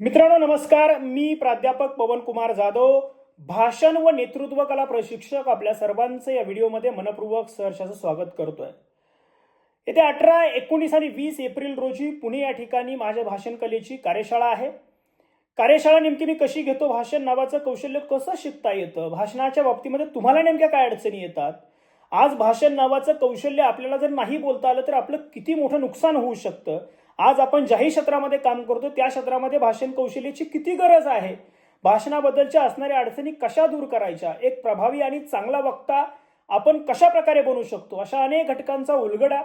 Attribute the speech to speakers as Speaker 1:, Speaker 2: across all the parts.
Speaker 1: मित्रांनो नमस्कार. मी प्राध्यापक पवन कुमार जाधव. भाषण व नेतृत्व कला प्रशिक्षक आपल्या सर्वांचं या व्हिडिओमध्ये मनपूर्वक सहर्षाचं स्वागत करतोय. येत्या अठरा एकोणीस आणि वीस एप्रिल रोजी पुणे या ठिकाणी माझ्या भाषण कलेची कार्यशाळा आहे. कार्यशाळा नेमकी मी कशी घेतो? भाषण नावाचं कौशल्य कसं शिकता येतं? भाषणाच्या बाबतीमध्ये तुम्हाला नेमक्या काय अडचणी येतात? आज भाषण नावाचं कौशल्य आपल्याला जर नाही बोलता आलं तर आपलं किती मोठं नुकसान होऊ शकतं? आज आपण ज्याही क्षेत्रामध्ये काम करतो त्या क्षेत्रामध्ये भाषण कौशल्याची किती गरज आहे? भाषणाबद्दलच्या असणाऱ्या अडचणी कशा दूर करायच्या? एक प्रभावी आणि चांगला वक्ता आपण कशा प्रकारे बनवू शकतो? अशा अनेक घटकांचा उलगडा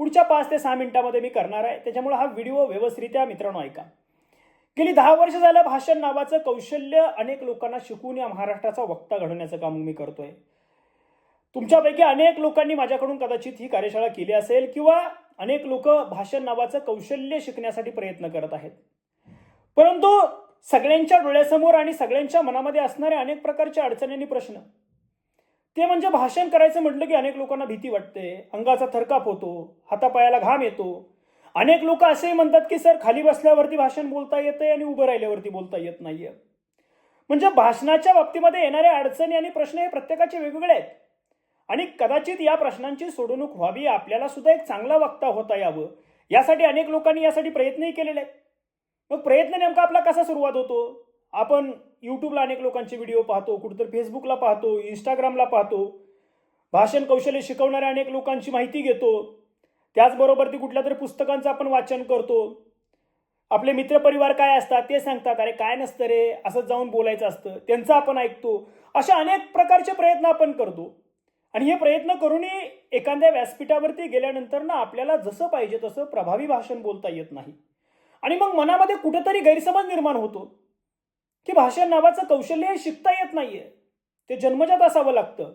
Speaker 1: पुढच्या पाच ते सहा मिनिटांमध्ये मी करणार आहे. त्याच्यामुळे हा व्हिडिओ व्यवस्थित्या मित्रांनो ऐका. गेली दहा वर्ष झालं भाषण नावाचं कौशल्य अनेक लोकांना शिकवून या महाराष्ट्राचा वक्ता घडवण्याचं काम मी करतोय. तुमच्यापैकी अनेक लोकांनी माझ्याकडून कदाचित ही कार्यशाळा केली असेल किंवा अनेक लोक भाषण नावाचं कौशल्य शिकण्यासाठी प्रयत्न करत आहेत. परंतु सगळ्यांच्या डोळ्यासमोर आणि सगळ्यांच्या मनामध्ये असणारे अनेक प्रकारच्या अडचणी आणि प्रश्न ते म्हणजे भाषण करायचं म्हटलं की अनेक लोकांना भीती वाटते अंगाचा थरकाप होतो हातापायाला घाम येतो. अनेक लोक असेही म्हणतात की सर खाली बसल्यावरती भाषण बोलता येतंय आणि उभं राहिल्यावरती बोलता येत नाहीये. म्हणजे भाषणाच्या बाबतीमध्ये येणाऱ्या अडचणी आणि प्रश्न हे प्रत्येकाचे वेगवेगळे आहेत. आणि कदाचित या प्रश्नांची सोडवणूक व्हावी आपल्याला सुद्धा एक चांगला वक्ता होता यावं. यासाठी अनेक लोकांनी यासाठी प्रयत्नही केलेले आहेत. मग प्रयत्न नेमका आपला कसा सुरुवात होतो? आपण यूट्यूबला अनेक लोकांचे व्हिडिओ पाहतो कुठेतरी फेसबुकला पाहतो इंस्टाग्रामला पाहतो. भाषण कौशल्य शिकवणाऱ्या अनेक लोकांची माहिती घेतो. त्याचबरोबर ती कुठल्या तरी पुस्तकांचं आपण वाचन करतो. आपले मित्रपरिवार काय असतात ते सांगतात अरे काय नसतं रे? असं जाऊन बोलायचं असतं. त्यांचं आपण ऐकतो. अशा अनेक प्रकारचे प्रयत्न आपण करतो. आणि हे प्रयत्न करूनही एखाद्या व्यासपीठावरती गेल्यानंतर ना आपल्याला जसं पाहिजे तसं प्रभावी भाषण बोलता येत नाही. आणि मग मनामध्ये कुठेतरी गैरसमज निर्माण होतो. की भाषण नावाचं कौशल्य हे शिकता येत नाहीये. ते जन्मजात असावं लागतं.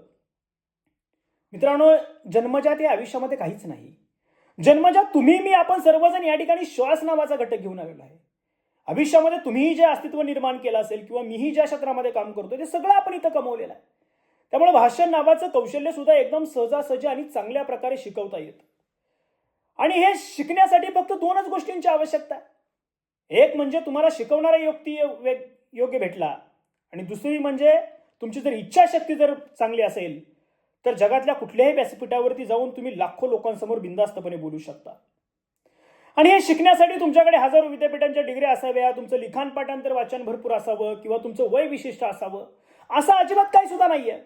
Speaker 1: मित्रांनो जन्मजात या आयुष्यामध्ये काहीच नाही. जन्मजात तुम्ही मी आपण सर्वजण या ठिकाणी श्वास नावाचा घटक घेऊन आलेला आहे. आयुष्यामध्ये तुम्हीही जे अस्तित्व निर्माण केलं असेल किंवा मीही ज्या क्षेत्रामध्ये काम करतो ते सगळं आपण इथं कमवलेलं आहे. त्यामुळे भाषण नावाचं कौशल्य सुद्धा एकदम सहजासहजी आणि चांगल्या प्रकारे शिकवता येतं. आणि हे शिकण्यासाठी फक्त दोनच गोष्टींची आवश्यकता आहे. एक म्हणजे तुम्हाला शिकवणारा व्यक्ती योग्य भेटला. आणि दुसरी म्हणजे तुमची जर इच्छाशक्ती जर चांगली असेल तर जगातल्या कुठल्याही व्यासपीठावरती जाऊन तुम्ही लाखो लोकांसमोर बिंदास्तपणे बोलू शकता. आणि हे शिकण्यासाठी तुमच्याकडे हजारो विद्यापीठांच्या डिग्री असाव्या तुमचं लिखाण पाठांतर वाचन भरपूर असावं किंवा तुमचं वय विशिष्ट असावं असं अजिबात काही सुद्धा नाहीये.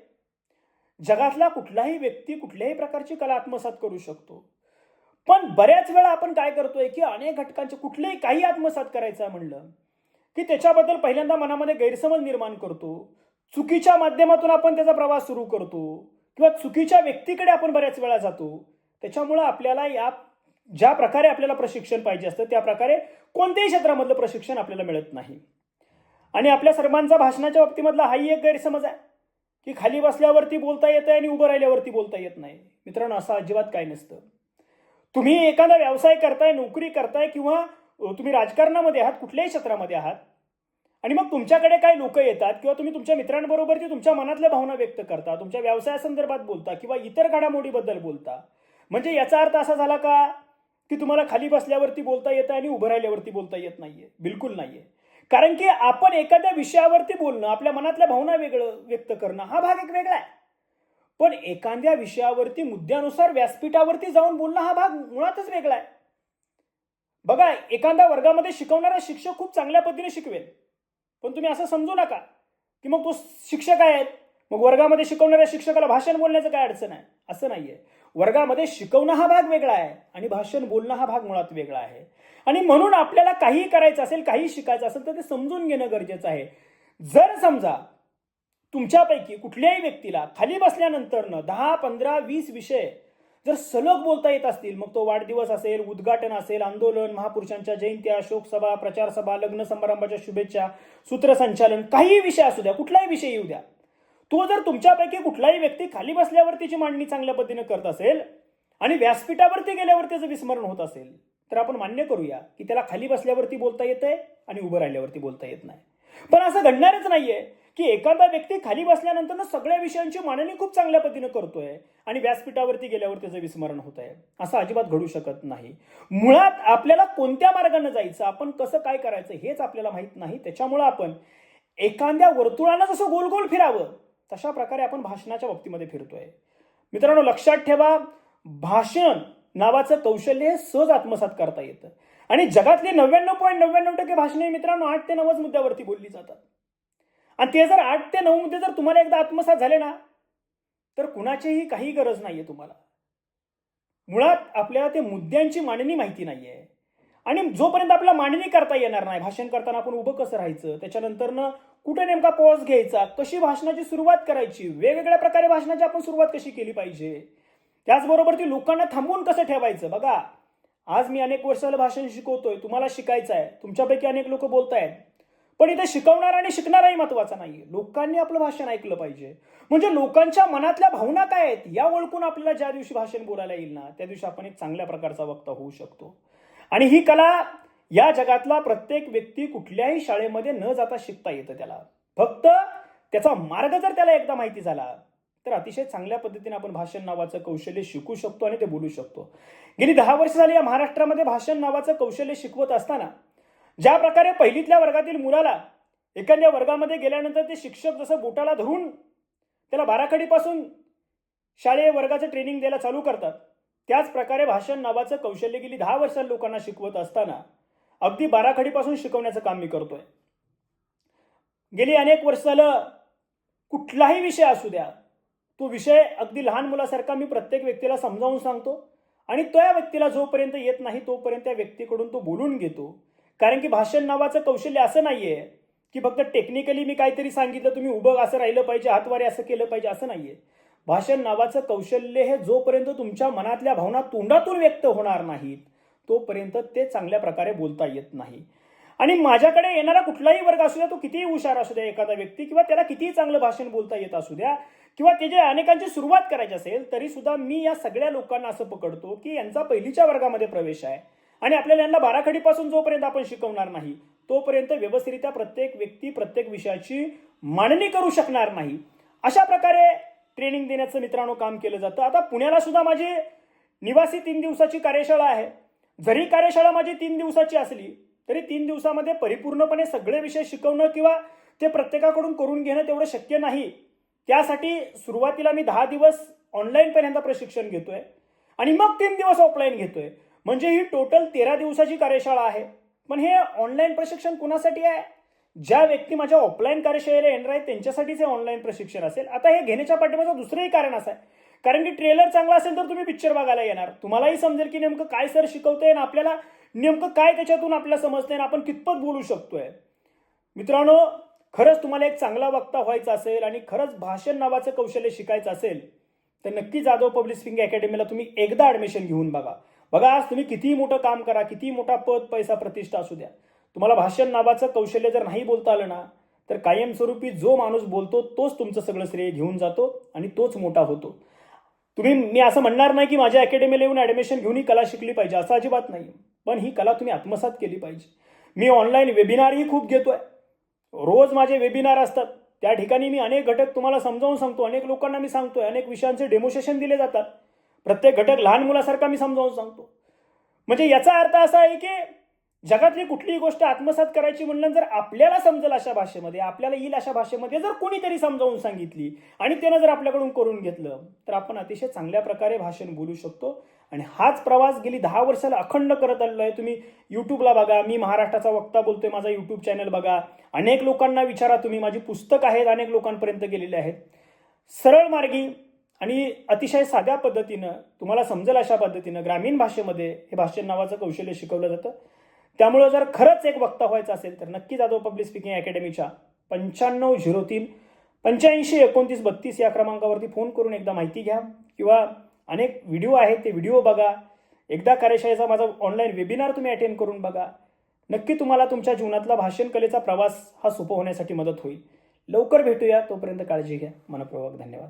Speaker 1: जगातला कुठलाही व्यक्ती कुठल्याही प्रकारची कला आत्मसात करू शकतो. पण बऱ्याच वेळा आपण काय करतोय की अनेक घटकांचे कुठलेही काही आत्मसात करायचं म्हणलं की त्याच्याबद्दल पहिल्यांदा मनामध्ये गैरसमज निर्माण करतो. चुकीच्या माध्यमातून आपण त्याचा प्रवास सुरू करतो किंवा चुकीच्या व्यक्तीकडे आपण बऱ्याच वेळा जातो. त्याच्यामुळं आपल्याला या ज्या प्रकारे आपल्याला प्रशिक्षण पाहिजे असतं त्या प्रकारे कोणत्याही क्षेत्रामधलं प्रशिक्षण आपल्याला मिळत नाही. आणि आपल्या सर्वांचा भाषणाच्या बाबतीमधला हाही एक गैरसमज आहे. की खाली बसल्यावरती बोलता येतं आणि उभं राहिल्यावरती बोलता येत नाही. मित्रांनो असं अजिबात काय नसतं. तुम्ही एखादा व्यवसाय करताय नोकरी करताय किंवा तुम्ही राजकारणामध्ये आहात कुठल्याही क्षेत्रामध्ये आहात आणि मग तुमच्याकडे काही लोक येतात किंवा तुम्ही तुमच्या मित्रांबरोबर ती तुमच्या मनातल्या भावना व्यक्त करता तुमच्या व्यवसायासंदर्भात बोलता किंवा इतर घडामोडीबद्दल बोलता म्हणजे याचा अर्थ असा झाला का की तुम्हाला खाली बसल्यावरती बोलता येतं आणि उभं राहिल्यावरती बोलता येत नाहीये. बिलकुल नाहीये. कारण की आपण एखाद्या विषयावरती बोलणं आपल्या मनातल्या भावना वेगळं व्यक्त करणं हा भाग एक वेगळा आहे. पण एखाद्या विषयावरती मुद्द्यानुसार व्यासपीठावरती जाऊन बोलणं हा भाग मुळातच वेगळा आहे. बघा एखाद्या वर्गामध्ये शिकवणारा शिक्षक खूप चांगल्या पद्धतीने शिकवेल. पण तुम्ही असं समजू नका की मग तो शिक्षक आहेत मग वर्गामध्ये शिकवणाऱ्या शिक्षकाला भाषण बोलण्याचं काय अडचण आहे? असं नाहीये. वर्गामध्ये शिकवणं हा भाग वेगळा आहे आणि भाषण बोलणं हा भाग मुळात वेगळा आहे. आणि म्हणून आपल्याला काही करायचं असेल काही शिकायचं असेल तर ते समजून घेणं गरजेचं आहे. जर समजा तुमच्यापैकी कुठल्याही व्यक्तीला खाली बसल्यानंतरनं दहा पंधरा वीस विषय जर सलग बोलता येत असतील मग तो वाढदिवस असेल उद्घाटन असेल आंदोलन महापुरुषांच्या जयंत्या शोकसभा प्रचार सभा लग्न समारंभाच्या शुभेच्छा सूत्रसंचालन काही विषय असू द्या कुठलाही विषय येऊ द्या तो जर तुमच्यापैकी कुठलाही व्यक्ती खाली बसल्यावर त्याची मांडणी चांगल्या पद्धतीने करत असेल आणि व्यासपीठावरती गेल्यावर त्याचं विस्मरण होत असेल तर आपण मान्य करूया की त्याला खाली बसल्यावरती बोलता येतंय आणि उभं राहिल्यावरती बोलता येत नाही. पण असं घडणारच नाहीये की एखादा व्यक्ती खाली बसल्यानंतर सगळ्या विषयांची मांडणी खूप चांगल्या पद्धतीनं करतोय आणि व्यासपीठावरती गेल्यावर त्याचं विस्मरण होत आहे असं अजिबात घडू शकत नाही. मुळात आपल्याला कोणत्या मार्गाने जायचं आपण कसं काय करायचं हेच आपल्याला माहीत नाही. त्याच्यामुळं आपण एखाद्या वर्तुळानं जसं गोल गोल फिरावं तशा प्रकारे आपण भाषणाच्या बाबतीमध्ये फिरतोय. मित्रांनो लक्षात ठेवा भाषण नावाचं कौशल्य हे सहज आत्मसात करता येतं. आणि जगातले नव्याण्णव पॉईंट नव्याण्णव टक्के भाषणे मित्रांनो आठ ते नव्वद मुद्द्यावरती बोलली जातात. आणि ते जर आठ ते नऊ मुद्दे जर तुम्हाला एकदा आत्मसात झाले ना तर कुणाचीही काही गरज नाहीये तुम्हाला. मुळात आपल्याला ते मुद्द्यांची मांडणी माहिती नाहीये. आणि जोपर्यंत आपल्याला मांडणी करता येणार नाही भाषण करताना आपण उभं कसं राहायचं त्याच्यानंतरनं कुठे नेमका पॉज घ्यायचा कशी भाषणाची सुरुवात करायची वेगवेगळ्या प्रकारे भाषणाची आपण सुरुवात कशी केली पाहिजे त्याचबरोबर ती लोकांना थांबवून कसं ठेवायचं? बघा आज मी अनेक वर्षाला भाषण शिकवतोय तुम्हाला शिकायचं आहे तुमच्यापैकी अनेक लोक बोलतायत. पण इथे शिकवणार आणि शिकणाराही महत्त्वाचा नाहीये. लोकांनी आपलं भाषण ऐकलं पाहिजे. म्हणजे लोकांच्या मनातल्या भावना काय आहेत या ओळखून आपल्याला ज्या दिवशी भाषण बोलायला येईल ना त्या दिवशी आपण एक चांगल्या प्रकारचा वक्ता होऊ शकतो. आणि ही कला या जगातला प्रत्येक व्यक्ती कुठल्याही शाळेमध्ये न जाता शिकता येतं त्याला. फक्त त्याचा मार्ग जर त्याला एकदा माहिती झाला तर अतिशय चांगल्या पद्धतीने आपण भाषण नावाचं कौशल्य शिकू शकतो आणि ते बोलू शकतो. गेली दहा वर्ष झाली या महाराष्ट्रामध्ये भाषण नावाचं कौशल्य शिकवत असताना ज्या प्रकारे पहिलीतल्या वर्गातील मुलाला एखाद्या वर्गामध्ये गेल्यानंतर ते शिक्षक जसं बोटाला धरून त्याला बाराखडीपासून शालेय वर्गाचं ट्रेनिंग द्यायला चालू करतात त्याच प्रकारे भाषण नावाचं कौशल्य गेली दहा वर्षात लोकांना शिकवत असताना अगदी बाराखडीपासून शिकवण्याचं काम मी करतोय. गेली अनेक वर्ष झालं कुठलाही विषय असू द्या तो विषय अगदी लहान मुलासारखा मी प्रत्येक व्यक्तीला समजावून सांगतो. आणि तो या व्यक्तीला जोपर्यंत येत नाही तोपर्यंत त्या व्यक्तीकडून तो बोलून घेतो. कारण की भाषण नावाचं कौशल्य असं नाही आहे की फक्त टेक्निकली मी काहीतरी सांगितलं तुम्ही उभं असं राहिलं पाहिजे हातवारे असं केलं पाहिजे असं नाही आहे भाषण नावाचं कौशल्य हे जोपर्यंत तुमच्या मनातल्या भावना तोंडातून व्यक्त होणार नाहीत तोपर्यंत ते चांगल्या प्रकारे बोलता येत नाही. आणि माझ्याकडे येणारा कुठलाही वर्ग असू द्या तो कितीही हुशार असू द्या एखादा व्यक्ती किंवा त्याला कितीही चांगलं भाषण बोलता येत असू द्या किंवा ते जे अनेकांची सुरुवात करायची असेल तरी सुद्धा मी या सगळ्या लोकांना असं पकडतो की यांचा पहिलीच्या वर्गामध्ये प्रवेश आहे आणि आपल्याला यांना बाराखडीपासून जोपर्यंत आपण शिकवणार नाही तोपर्यंत व्यवस्थितरित्या प्रत्येक व्यक्ती प्रत्येक विषयाची मांडणी करू शकणार नाही. अशा प्रकारे ट्रेनिंग देण्याचं मित्रांनो काम केलं जातं. आता पुण्याला सुद्धा माझी निवासी तीन दिवसाची कार्यशाळा आहे. जरी कार्यशाळा माझी तीन दिवसाची असली तरी तीन दिवसामध्ये परिपूर्णपणे सगळे विषय शिकवणं किंवा ते प्रत्येकाकडून करून घेणं तेवढं शक्य नाही. त्यासाठी सुरुवातीला मी दहा दिवस ऑनलाईन पहिल्यांदा प्रशिक्षण घेतोय. आणि मग तीन दिवस ऑफलाईन घेतोय. म्हणजे ही टोटल तेरा दिवसाची कार्यशाळा आहे. पण हे ऑनलाईन प्रशिक्षण कुणासाठी आहे? ज्या व्यक्ती माझ्या ऑफलाईन कार्यशाळेला येणार आहेत त्यांच्यासाठीच हे ऑनलाईन प्रशिक्षण असेल. आता हे घेण्याच्या पाठीमागचं दुसरंही कारण असं आहे. कारण की ट्रेलर चांगला असेल तर तुम्ही पिक्चर बघायला येणार. तुम्हालाही समजेल की नेमकं काय सर शिकवतंय आणि आपल्याला नेमकं काय त्याच्यातून आपल्याला समजतंय आणि आपण कितपत बोलू शकतोय. मित्रांनो खरंच तुम्हाला एक चांगला वक्ता व्हायचा असेल आणि खरंच भाषण नावाचं कौशल्य शिकायचं असेल तर नक्की जाधव पब्लिक स्पीकिंग अकॅडमीला तुम्ही एकदा ॲडमिशन घेऊन बघा. बघा आज तुम्ही कितीही मोठं काम करा कितीही मोठा पद पैसा प्रतिष्ठा असू द्या. तुम्हाला भाषण नावाचं कौशल्य जर नाही बोलता आलं ना तर कायमस्वरूपी जो माणूस बोलतो तोच तुमचं सगळं श्रेय घेऊन जातो आणि तोच मोठा होतो. तुम्ही मी असं म्हणणार नाही की माझ्या अकॅडमीला येऊन ॲडमिशन घेऊन ही कला शिकली पाहिजे असं अजिबात नाही. पण ही कला तुम्ही आत्मसात केली पाहिजे. मी ऑनलाईन वेबिनारही खूप घेतोय. रोज माझे वेबिनार असतात. त्या ठिकाणी मी अनेक घटक तुम्हाला समजावून सांगतो. अनेक लोकांना मी सांगतोय. अनेक विषयांचे डेमोसेशन दिले जातात. प्रत्येक घटक लहान मुलासारखा मी समजावून सांगतो. म्हणजे याचा अर्थ असा आहे की जगातली कुठलीही गोष्ट आत्मसात करायची म्हणलं जर आपल्याला समजेल अशा भाषेमध्ये आपल्याला येईल अशा भाषेमध्ये जर कोणीतरी समजावून सांगितली आणि त्यानं जर आपल्याकडून करून घेतलं तर आपण अतिशय चांगल्या प्रकारे भाषण बोलू शकतो. आणि हाच प्रवास गेली दहा वर्षाला अखंड करत आलेलो आहे तुम्ही यूट्यूबला बघा मी महाराष्ट्राचा वक्ता बोलतोय माझा यूट्यूब चॅनल बघा. अनेक लोकांना विचारा तुम्ही माझी पुस्तक आहेत अनेक लोकांपर्यंत गेलेले आहेत. सरळ मार्गी आणि अतिशय साध्या पद्धतीनं तुम्हाला समजेल अशा पद्धतीनं ग्रामीण भाषेमध्ये हे भाषण नावाचं कौशल्य शिकवलं जातं. त्यामुळं जर खरंच एक वक्ता व्हायचं असेल तर नक्की जाधव पब्लिक स्पीकिंग अकॅडमीच्या पंच्याण्णव झिरो तीन पंच्याऐंशी एकोणतीस बत्तीस या क्रमांकावरती फोन करून एकदा माहिती घ्या किंवा अनेक व्हिडिओ आहेत ते व्हिडिओ बघा. एकदा कार्यशाळेचा माझा ऑनलाईन वेबिनार तुम्ही अटेंड करून बघा. नक्की तुम्हाला तुमच्या जीवनातला भाषण कलेचा प्रवास हा सोपं होण्यासाठी मदत होईल. लवकर भेटूया तोपर्यंत काळजी घ्या. मनपूर्वक धन्यवाद.